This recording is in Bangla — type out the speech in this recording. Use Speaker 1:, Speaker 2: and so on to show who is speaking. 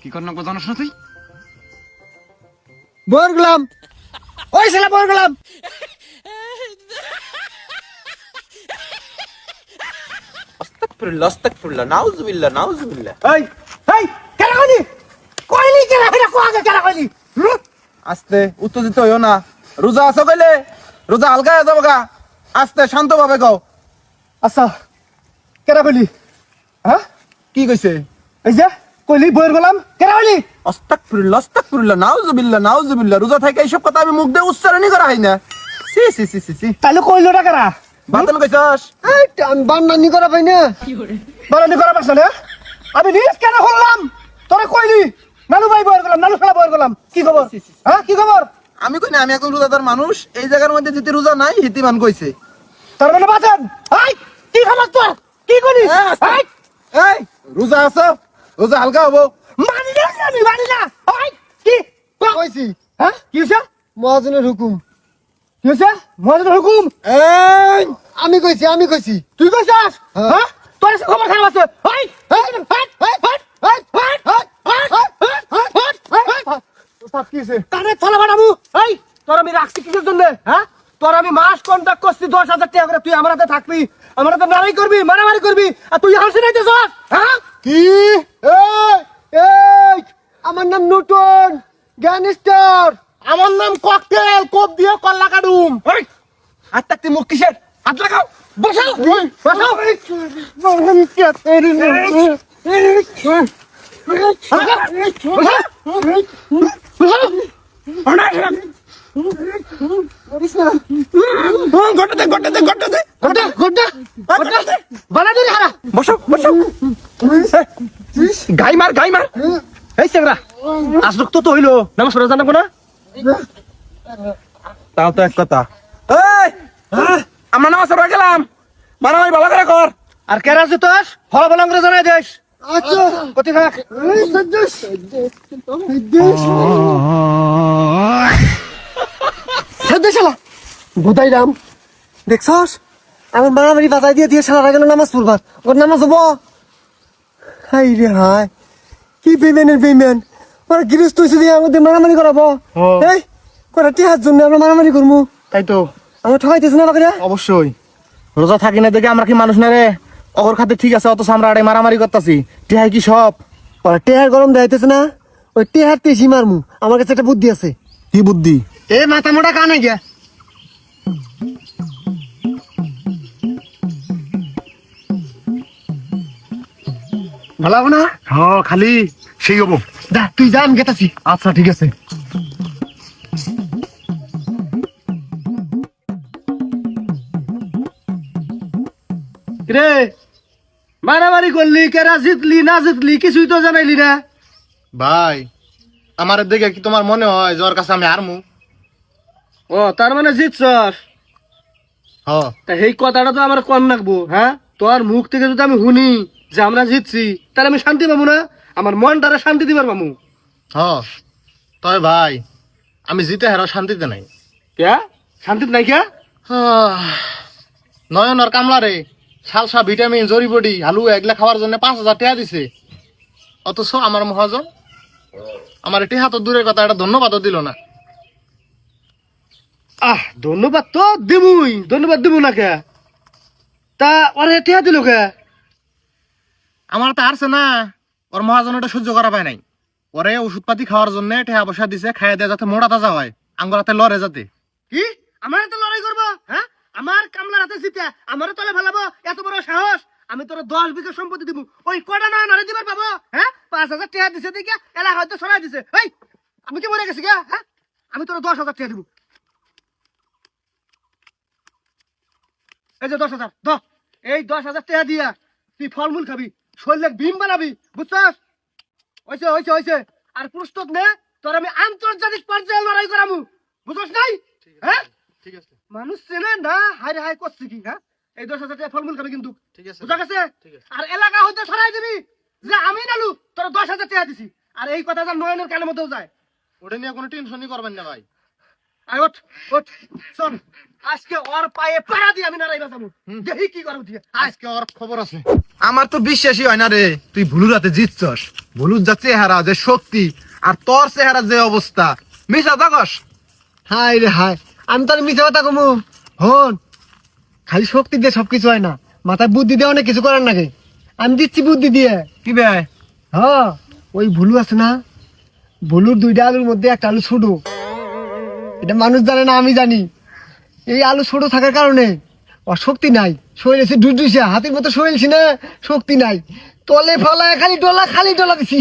Speaker 1: কি কর না জানোস না তুই?
Speaker 2: বর গেলাম। ওই ছেলে বর গেলাম।
Speaker 3: আস্তাগফিরুল্লাহ আস্তাগফিরুল্লাহ নাউজুবিল্লাহ নাউজুবিল্লাহ।
Speaker 2: এই এই কেন কইলি কইলি কেন এটা কো কেন কইলি
Speaker 3: আস্তে উত্তেজিত হইও না। রোজা আছো কইলে? রোজা হালকা হয়ে যাব গা আস্তে শান্ত ভাবে গাও
Speaker 2: আচ্ছা কেন কইলি? হ্যাঁ?
Speaker 3: কি কইছে?
Speaker 2: এই যে? কইলি বর গেলাম? কেন কইলি
Speaker 3: আস্তাগফিরুল্লাহ আস্তাগফিরুল্লাহ নাউজুবিল্লাহ নাউজুবিল্লাহ রোজা থেকে এইসব কথা আমি মুখ দিয়ে উচ্চারণই করা হয় না। C C C C C
Speaker 2: তাইলে কইলো না কেনা
Speaker 3: বাতন কইছস?
Speaker 2: এই বান্নানি করা পাই না। বান্নানি করা? পারছ না? আমি নিজ কেন হলাম তোরে কইলি। নানু ভাই বর গেলাম নানু খেলা বর গেলাম। কি খবর? হ্যাঁ কি খবর?
Speaker 3: আমি কই না আমি এখন রোজাদার মানুষ। এই জায়গার মধ্যে যদি রোজা নাই হিতিমান কইছে।
Speaker 2: তার মানে বাঁচান। এই কি খবর তোর? কি করি এই।
Speaker 3: এই রোজা আছো? রোজা হালকা হব।
Speaker 2: মানি না আমি মানি না এই কি
Speaker 4: কইছি
Speaker 2: হ্যাঁ? কি হইছে?
Speaker 4: মহাজনের হুকুম।
Speaker 2: কি হইছে? মহাজনের হুকুম?
Speaker 4: এই আমি কইছি আমি কইছি।
Speaker 2: তুই কইছাস?
Speaker 4: হ্যাঁ।
Speaker 2: হ্যাঁ তোর সাথে খবর খারাপ আছে এই এই এই এই এই
Speaker 4: ওস্তাদ কি হইছে
Speaker 2: কানে থালা বানাবো এই তোর আমি রাখছি কিসের জন্য হ্যাঁ তোর আমি মাস কন্ট্যাক্ট করছি দশ হাজার টাকা করে তুই আমার হাতে থাকবি আমার হাতে নারাই করবি মারামারি করবি আর তুই হাসি নাইতেছ হ্যাঁ
Speaker 4: কি এই আমার নাম নূতন গ্যাংস্টার
Speaker 2: আমার নাম ককটেল কোপ দিয়ে কল্লা কাডুম
Speaker 3: হাত থাকতে মুখ কিসের হাত লাগাও
Speaker 2: বসাও বসাও
Speaker 3: ঘটাতে ঘটাতে ঘটাতে
Speaker 2: ঘটা ঘটা ঘটা বানা হারা।
Speaker 3: বসো বসো। গাই মার গাই মার।
Speaker 2: এই চেংরা আসলক তো তো হইল। নামাজ পড়া জানাব না
Speaker 3: তাও তো এক কথা। এই আমরা নামাজ পড়া গেলাম। মারামারি ভালো করে কর।
Speaker 2: আর কেরা আছে তোর? ফলা ফলা করে জানাই দেশ
Speaker 4: আচ্ছা।
Speaker 2: কতি থাক
Speaker 4: সদ্দেশ শালা। রাম। দেখছস? আমার মারামারি বাজাই দিয়ে দিয়ে শালা গেল নামাজ পড়বার। ওর নামাজ হব। হাই রে হাই কি বেমেনের বেমেন ওরা গৃহস্থ হয়েছে দিয়ে আমাদের মারামারি করাবো। এই কটা টিহার জন্য আমরা মারামারি করব
Speaker 2: তাই তো।
Speaker 4: আমরা ঠকাইতেছি না বাকিরা
Speaker 3: অবশ্যই। রোজা থাকি না দেখে আমরা কি মানুষ না রে? অগর খাতে ঠিক আছে অত আমরা আড়ে মারামারি করতেছি। টিহাই কি সব?
Speaker 4: ওরা টেহার গরম দেখাইতেছে না? ওই টেহার তেসি মারমু আমার কাছে একটা বুদ্ধি আছে।
Speaker 3: কি বুদ্ধি?
Speaker 2: এ মাথা মোটা কানে গিয়া। ভালো হবে না?
Speaker 1: হ্যাঁ খালি সেই হব।
Speaker 2: যা তুই যা আমি গেতাছি।
Speaker 1: আচ্ছা ঠিক আছে।
Speaker 2: রে মারামারি করলি কেরা জিতলি না জিতলি কিছুই তো জানাইলি না।
Speaker 5: ভাই আমার দেখে কি তোমার মনে হয় যে ওর কাছে আমি হারমু?
Speaker 2: ও তার মানে জিতছস
Speaker 5: হ।
Speaker 2: তা এই কথাটা তো আমার কম রাখব হ্যাঁ? তোর মুখ থেকে যদি আমি শুনি যে আমরা জিতছি তাহলে আমি শান্তি পাবো না? আমার মনটারে শান্তি দিবার পাবো।
Speaker 5: হ। তবে ভাই আমি জিতে হেরো শান্তিতে নাই।
Speaker 2: কে শান্তি নাই কে
Speaker 5: নয়ন আর কামলা রে সালসা ভিটামিন জড়িবডি হালু এগুলা খাওয়ার জন্য পাঁচ হাজার টাকা দিছে। অথচ আমার মহাজন আমার এটি হাত দূরের কথা এটা ধন্যবাদও দিল না।
Speaker 2: আহ ধন্যবাদ তো দিবুই ধন্যবাদ দিব না কে? তা ওরে টিয়া দিল কে?
Speaker 5: আমার তো হারছে না ওর মহাজন এটা সহ্য করা পায় নাই। ওরে ওষুধপাতি খাওয়ার জন্য টেহা পয়সা দিছে খাইয়া দেয়া যাতে মোড়া তাজা হয় আঙ্গুর হাতে লড়ে যাতে।
Speaker 2: কি? আমার হাতে লড়াই করব? হ্যাঁ? আমার কামলার হাতে জিতে আমারও তলে ফেলাবো এত বড় সাহস। আমি তোর দশ বিঘা সম্পত্তি দিব। ওই কটা না নারে দিবার পাবো হ্যাঁ? পাঁচ হাজার টাকা দিছে দেখে এলাকা হয়তো সরাই দিছে। এই আমি কি মরে গেছি গা হ্যাঁ? আমি তোর দশ হাজার টাকা দিব। এই যে দশ হাজার দ এই দশ হাজার টাকা দিয়া তুই ফলমূল খাবি শরীরে ভীম বানাবি বুঝছস? হয়েছে হয়েছে হয়েছে আর পুস্তক নে তোর আমি আন্তর্জাতিক পর্যায়ে লড়াই করামু বুঝছস নাই? হ্যাঁ?
Speaker 5: ঠিক আছে।
Speaker 2: মানুষ চেনে না হাই হাই করছে কি হ্যাঁ? এই দশ হাজার টাকা ফলমূল খাবে কিন্তু। বুঝা গেছে? আর এলাকা হইতে ছড়াই দিবি যে আমি নালু তোর দশ হাজার টাকা দিছি। আর এই কথা যেন নয়নের কানের মধ্যেও যায়।
Speaker 5: ওটা নিয়ে কোনো টেনশনই করবেন না ভাই।
Speaker 2: আয় ওঠ ওঠ শোন আজকে ওর পায়ে পাড়া দিয়ে আমি নারাই বাজাবো দেখি কি করব দিয়ে
Speaker 5: আজকে ওর খবর আছে।
Speaker 3: আমার তো বিশ্বাসই হয় না রে তুই ভুলু রাতে জিতছস। ভুলুর যা চেহারা যে শক্তি আর তোর চেহারা যে অবস্থা। মিশা থাকস
Speaker 4: হাই রে হাই আমি তোর মিছে কথা কমু। হন। খালি শক্তি দিয়ে সবকিছু হয় না। মাথায় বুদ্ধি দিয়ে অনেক কিছু করার নাকি? আমি দিচ্ছি বুদ্ধি দিয়ে।
Speaker 3: কি বে
Speaker 4: হ্যাঁ ওই ভুলু আছে না? ভুলুর দুইটা আলুর মধ্যে একটা আলু ছোট। এটা মানুষ জানে না আমি জানি। এই আলু ছোট থাকার কারণে ওর শক্তি নাই। শরীর এসে ডুডুসা হাতের মতো শরীর ছিল শক্তি নাই। তলে ফলায় খালি ডলা খালি ডলা দিছি